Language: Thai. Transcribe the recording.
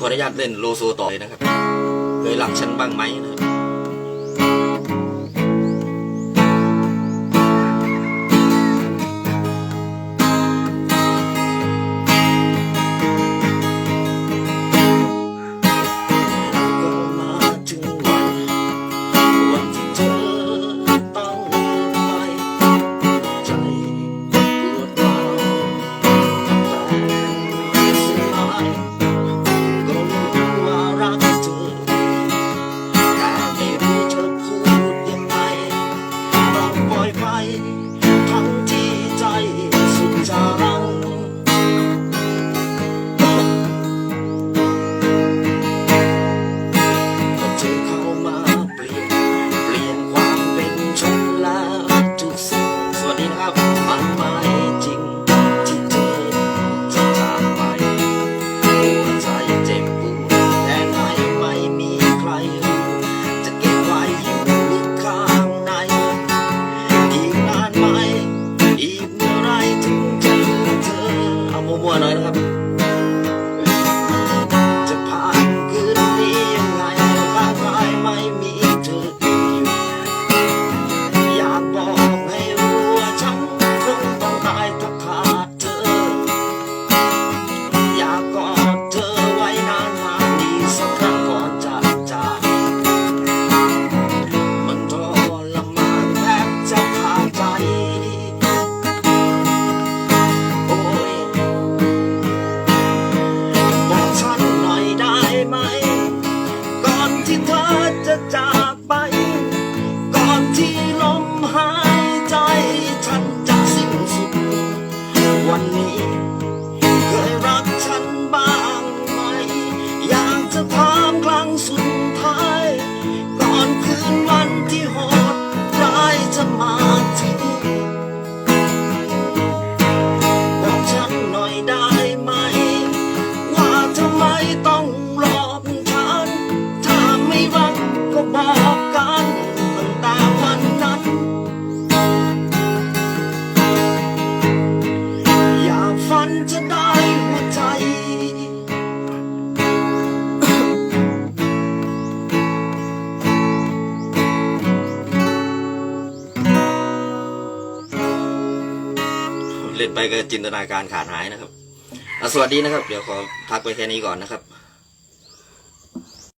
ขออนุญาตเล่นโลโซต่อเลยนะครับ เคยหลังฉันบ้างไหมนะครับ วันนี้ จะได้หัวใจเล่นไปก็จินตนาการขาดหายนะครับ สวัสดีนะครับ เดี๋ยวขอพักไปแค่นี้ก่อนนะครับ